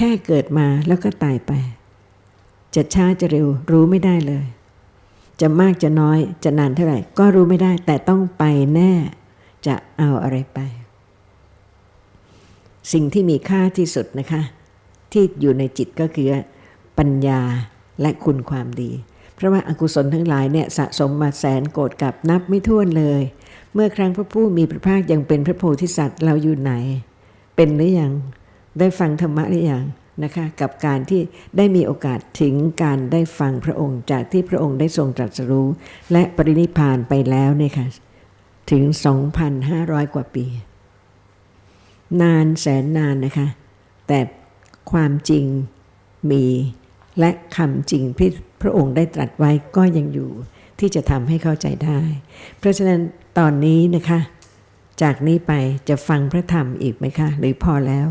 ค่เกิดมาแล้วก็ตายไป จะช้าจะเร็วรู้ไม่ได้เลย จะมากจะน้อยจะนานเท่าไหร่ ก็รู้ไม่ได้แต่ต้องไปแน่ จะเอาอะไรไป สิ่งที่มีค่าที่สุดนะคะ ที่อยู่ในจิตก็คือปัญญาและคุณความดี เพราะว่าอากุศลทั้งหลายเนี่ยสะสมมาแสนโกรธกับนับไม่ถ้วนเลย เมื่อครั้งพระผู้มีพระภาคยังเป็นพระโพธิสัตว์เราอยู่ไหน เป็นหรือยัง ได้ฟังธรรมะหรือยังนะคะกับการที่ได้มีโอกาสถึงการได้ฟังพระองค์จากที่พระองค์ได้ทรงตรัสรู้ และปรินิพานไปแล้วเนี่ยค่ะถึง 2,500 กว่าปี นานแสนนานนะคะ แต่ความจริงมีและคำจริงที่พระองค์ได้ตรัสไว้ก็ยังอยู่ที่จะทำให้เข้าใจได้ เพราะฉะนั้นตอนนี้นะคะ จากนี้ไปจะฟังพระธรรมอีกไหมคะ หรือพอแล้ว